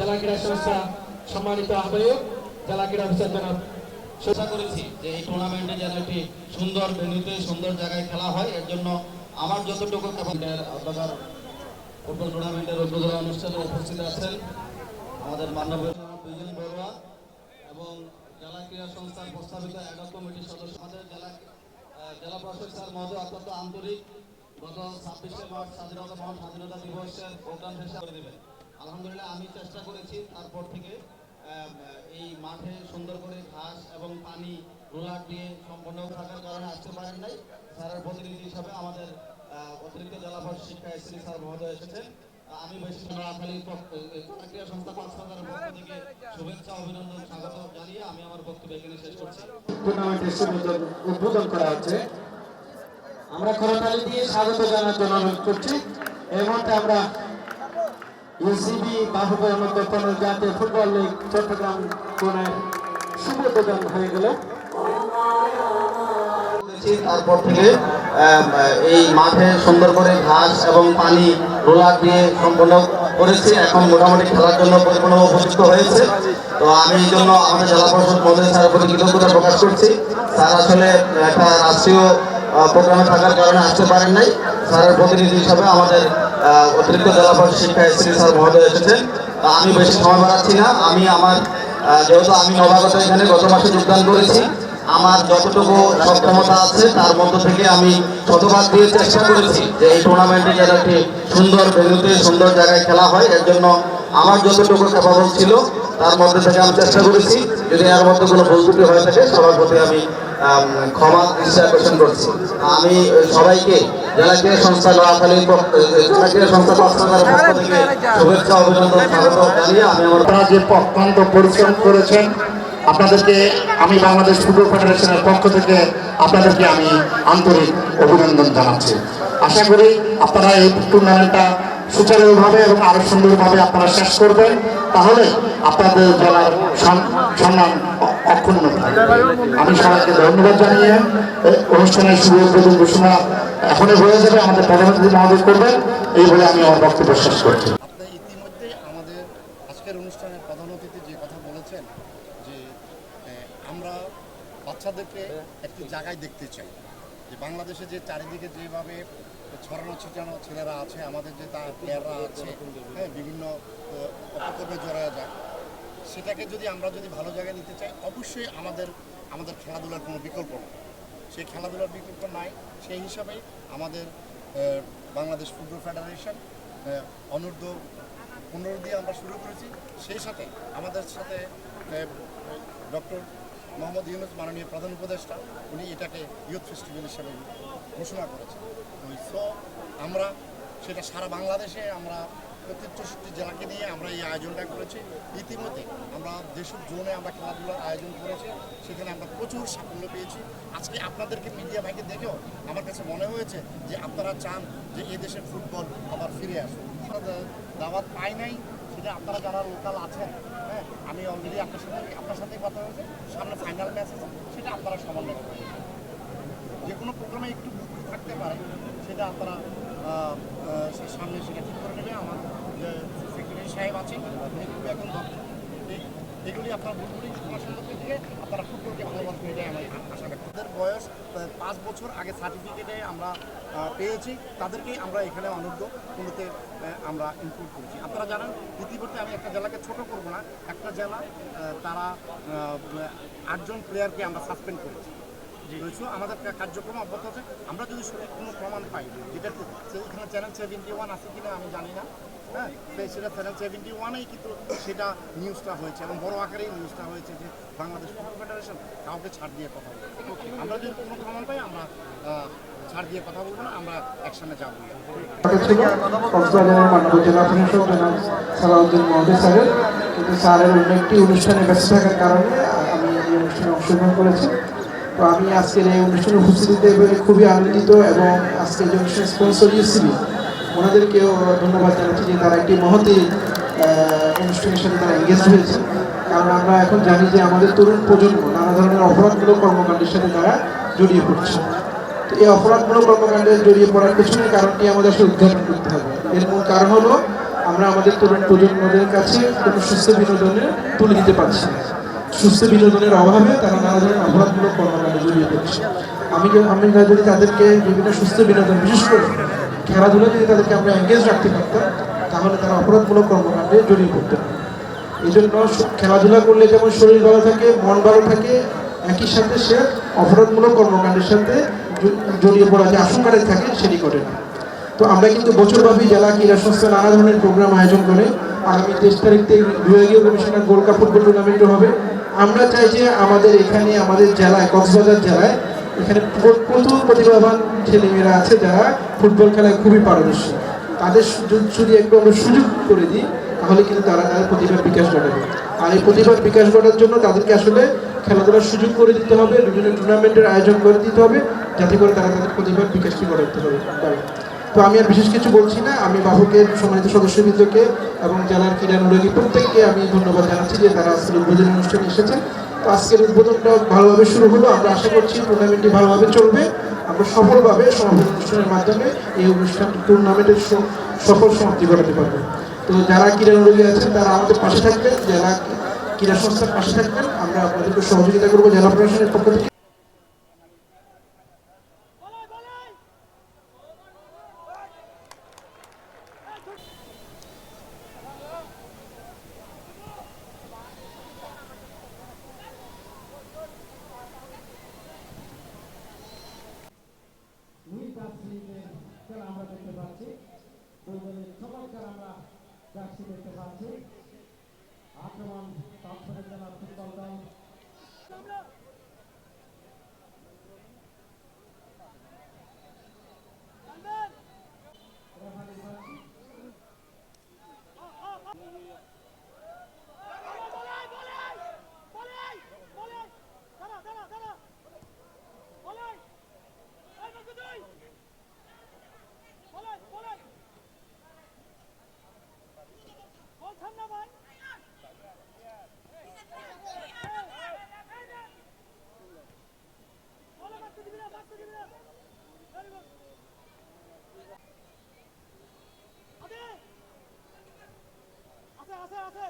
জেলা ক্রীড়া সংস্থা সম্মানিত আহ্বায়ক জেলা ক্রীড়া অফিসার জনাব চেষ্টা করেছি যে এই টুর্নামেন্টে যেন একটি সুন্দর ভেন্যুতে সুন্দর জায়গায় খেলা হয়। এর জন্য আমার যতটুকু আপনার ফুটবল টুর্নামেন্টের উদ্বোধন অনুষ্ঠানে উপস্থিত আছেন আমাদের মাননীয় বিজন বড়ুয়া এবং জেলা ক্রীড়া সংস্থার প্রস্তাবিত অ্যাডক কমিটির সদস্য আমাদের জেলা জেলা প্রশাসক স্যার মহোদয় অত্যন্ত আন্তরিক। গত ছাব্বিশে মার্চ স্বাধীনতা মহান স্বাধীনতা দিবসের প্রোগ্রাম শেষ করে দেবেন। আলহামদুলিল্লাহ, আমি চেষ্টা করেছি তারপর থেকে এই মাঠে সুন্দর করে ঘাস এবং পানি রোলার দিয়ে সম্পন্ন থাকার কারণে আসতে পারেন নাই। স্যারের প্রতিনিধি হিসাবে আমাদের অতিরিক্ত জেলা পরিষদ শিক্ষা এসএসসি স্যার মহোদয় এসেছেন। আমি বেশি নোয়াখালী ক্রীড়া সংস্থা কক্সবাজারের পক্ষ থেকে শুভেচ্ছা, অভিনন্দন, স্বাগত জানিয়ে আমি আমার বক্তব্য এখানে শেষ করছি। উদ্বোধন করা হচ্ছে। আমরা করতালি দিয়ে স্বাগত জানার জন্য অনুরোধ করছি। এই মুহূর্তে আমরা ইউসিবি বাহুবল মধ্যপন্ন জাতীয় ফুটবল লিগ চট্টগ্রাম শুভ উদ্বোধন হয়ে গেল। তারপর থেকে এই মাঠে সুন্দর করে ঘাস এবং পানি রোলার দিয়ে সম্পন্ন করেছি। এখন মোটামুটি খেলার জন্য পরিপূর্ণ উপযুক্ত হয়েছে। তো আমি এই জন্য আমাদের জেলা পরিষদ মহোদয় স্যারের প্রতি কৃতজ্ঞতা প্রকাশ করছি। স্যার আসলে একটা রাষ্ট্রীয় প্রোগ্রামে থাকার কারণে আসতে পারেন নাই। স্যারের প্রতিনিধি হিসাবে আমাদের অতিরিক্ত জেলা পরিষদ শিক্ষা এসএসসি স্যার মহোদয় এসেছেন। আমি বেশি সময় বাড়াচ্ছি না। আমি আমার যেহেতু আমি নবাগত এখানে গত মাসে যোগদান করেছি, আমার যতটুকু সক্ষমতা আছে, তার মধ্য থেকে আমি শতভাগ দিয়ে চেষ্টা করেছি যে এই টুর্নামেন্টে যেন একটি সুন্দর ভেন্যুতে, সুন্দর জায়গায় খেলা হয়। এর জন্য আমার যতটুকু ক্যাপাবল ছিল, তার মধ্যে থেকে আমি চেষ্টা করেছি। যদি এর মধ্যে কোনো ভুল ত্রুটি হয়ে থাকে, সবার প্রতি আমি ক্ষমা দৃষ্টি আকর্ষণ করছি। আমি সবাইকে জেলা সংস্থা নোয়াখালীর সংস্থা যে পরিশ্রম করেছেন, আপনাদেরকে আমি বাংলাদেশ ফুটবল ফেডারেশনের পক্ষ থেকে আপনাদেরকে আমি আন্তরিক অভিনন্দন জানাচ্ছি। আশা করি আপনারা এই টুর্নামেন্টটা সুচারুভাবে এবং আরও সুন্দরভাবে আপনারা শেষ করবেন। তাহলে আপনাদের জেলার সম্মান অক্ষুণ্ণ আমি সবাইকে ধন্যবাদ জানিয়ে অনুষ্ঠানের শুভ ঘোষণা এখনই হয়ে যাবে আমাদের প্রধানমন্ত্রী মহোদয় করবেন, এই বলে আমি আমার বক্তব্য শেষ করছি। আমাদের আজকের অনুষ্ঠানের প্রধান যে কথা বলেছেন, যে আমরা বাচ্চাদেরকে একটি জায়গায় দেখতে চাই। যে যে চারিদিকে যেভাবে ছড়ানো ছেলেরা আছে, আমাদের যে তার প্লেয়াররা আছে হ্যাঁ বিভিন্ন জড়ায় যায়, সেটাকে যদি আমরা যদি ভালো জায়গায় নিতে চাই, অবশ্যই আমাদের আমাদের খেলাধুলার কোনো বিকল্প নেই। সেই খেলাধুলার বিকল্প নাই। সেই হিসাবে আমাদের বাংলাদেশ ফুটবল ফেডারেশন অনূর্ধ্ব পনেরো দিয়ে আমরা শুরু করেছি। সেই সাথে আমাদের সাথে ডক্টর মোহাম্মদ ইউনুস, মাননীয় প্রধান উপদেষ্টা, উনি এটাকে ইউথ ফেস্টিভ্যাল হিসেবে ঘোষণা করেছেন। সো আমরা, সেটা সারা বাংলাদেশে আমরা চৌষট্টি জেলাকে নিয়ে আমরা এই আয়োজনটা করেছি, ইতিমধ্যে আমরা যেসব জোনে আমরা খেলাধুলার আয়োজন করেছি, সেখানে আমরা প্রচুর সাফল্য পেয়েছি। আজকে আপনাদেরকে মিডিয়া ভাইকে দেখেও আমার কাছে মনে হয়েছে যে আপনারা চান যে এই দেশের ফুটবল আবার ফিরে আমরা দাওয়াত পাই নাই, সেটা আপনারা যারা লোকাল আছেন হ্যাঁ আমি অলরেডি আপনার সাথে আপনার সাথে কথা হয়েছে, সামনে ফাইনাল ম্যাচ আছে, সেটা আপনারা সমন্বয় করবেন যে কোনো প্রোগ্রামে একটু থাকতে পারে, সেটা আপনারা সামনে সেটা ঠিক করে নেবে। আমার সেক্রেটারি সাহেব আছে উনি খুব এখন এগুলি আপনার সমাধান করতে দিয়ে আপনারা ফুটবলকে ভালোবাসবেন এটাই আমার আশা ব্যক্ত বয়স পাঁচ বছর আগে সার্টিফিকেটে আমরা পেয়েছি, তাদেরকেই আমরা এখানে অনূর্ধ্ব কোনোতে আমরা ইনক্লুড করেছি। আপনারা জানেন ইতিমধ্যে আমি একটা জেলাকে ছোট করব না, একটা জেলা তারা আটজন প্লেয়ারকে আমরা সাসপেন্ড করেছি। রয়েছে আমাদের কার্যক্রম অব্যাহত আছে। আমরা যদি কোনো প্রমাণ পাই যেটা এখানে চ্যানেল সেভেন্টি ওয়ান আছে কিনা আমি জানি না। হ্যাঁ সেটা চ্যানেল সেভেন্টি ওয়ানেই কিন্তু সেটা নিউজটা হয়েছে এবং বড় আকারেই নিউজটা হয়েছে যে বাংলাদেশ ফুটবল ফেডারেশন কাউকে ছাড় দিয়ে কথা বলবে। আমরা যদি কোনো প্রমাণ পাই আমরা ছাড় দিয়ে কথা বলব না আমরা একসামনে যাব। কক্সবাজারের মাননীয় জেলা প্রশাসক জনাব সালাউদ্দিন মহোদয় স্যারের কিন্তু স্যারের অন্য একটি অনুষ্ঠানে ব্যস্ত থাকার কারণে আমি এই অনুষ্ঠানে অংশগ্রহণ করেছি। তো আমি আজকের এই অনুষ্ঠানে উপস্থিতিতে পেরে খুবই আনন্দিত এবং আজকে যে অনুষ্ঠান স্পন্সর ইউসিবি ওনাদেরকেও ধন্যবাদ জানাচ্ছি যে তারা একটি মহতি অনুষ্ঠানের সাথে তারা এঙ্গেজ হয়েছে। কারণ আমরা এখন জানি যে আমাদের তরুণ প্রজন্ম নানা ধরনের অপরাধমূলক কর্মকাণ্ডের সাথে তারা জড়িয়ে পড়ছে। তো এই অপরাধমূলক কর্মকাণ্ডে জড়িয়ে পড়ার পেছনের কারণটি আমাদের আসলে উদ্ঘাটন করতে হবে। এর মূল কারণ হলো, আমরা আমাদের তরুণ প্রজন্মদের কাছে কোনো সুস্থ বিনোদনে তুলে দিতে পারছি না। সুস্থ বিনোদনের অভাবে তারা নানা ধরনের অপরাধমূলক কর্মকাণ্ডে জড়িয়ে পড়ছে। আমি আমি যদি তাদেরকে বিভিন্ন সুস্থ বিনোদন, বিশেষ করে খেলাধুলা যদি তাদেরকে আমরা এঙ্গেজ রাখতে পারতাম, তাহলে তারা অপরাধমূলক কর্মকাণ্ডে জড়িয়ে পড়তো এই জন্য খেলাধুলা করলে যেমন শরীর ভালো থাকে, মন ভালো থাকে, একই সাথে সে অপরাধমূলক কর্মকাণ্ডের সাথে জড়িয়ে পড়া যে আশঙ্কাটা থাকে সেটি করে না। তো আমরা কিন্তু বছরব্যাপী জেলা ক্রীড়া সংস্থা নানা ধরনের প্রোগ্রাম আয়োজন করে, আগামী তেইশ তারিখ থেকে বিভাগীয় কমিশনার গোল্ড কাপ ফুটবল টুর্নামেন্টও হবে। আমরা চাই যে আমাদের এখানে, আমাদের জেলায়, কক্সবাজার জেলায় এখানে প্র- প্রচুর প্রতিভাবান ছেলেমেয়েরা আছে যারা ফুটবল খেলায় খুবই পারদর্শী। তাদের যদি একটু আমরা সুযোগ করে দিই, তাহলে কিন্তু তারা তাদের প্রতিভার বিকাশ ঘটাবে। আর এই প্রতিভার বিকাশ ঘটার জন্য তাদেরকে আসলে খেলাধুলার সুযোগ করে দিতে হবে, বিভিন্ন টুর্নামেন্টের আয়োজন করে দিতে হবে, যাতে করে তারা তাদের প্রতিভার বিকাশটি ঘটাতে হবে তো আমি আর বিশেষ কিছু বলছি না, আমি বাহুকের সম্মানিত সদস্যবৃন্দকে এবং জেলার ক্রীড়া অনুরাগী প্রত্যেককে আমি ধন্যবাদ জানাচ্ছি যে তারা আজকের উদ্বোধনী অনুষ্ঠানে এসেছেন। তো আজকের উদ্বোধনটা ভালোভাবে শুরু হলো, আমরা আশা করছি টুর্নামেন্টটি ভালোভাবে চলবে। আমরা সফলভাবে সমাপনী অনুষ্ঠানের মাধ্যমে এই অনুষ্ঠান টুর্নামেন্টের সফল সমাপ্তি ঘটাতে পারব। তো যারা ক্রীড়া অনুরাগী আছেন, তারা আমাদের পাশে থাকবেন, যারা ক্রীড়া সংস্থার পাশে থাকবেন, আমরা আপনাদেরকে সহযোগিতা করব জেলা প্রশাসনের পক্ষ থেকে। দুজনের চমৎকার আমরা জার্সি দেখতে পাচ্ছি। আক্রমণ কক্সবাজার জেলার ফুটবল দল আছে আছে আছে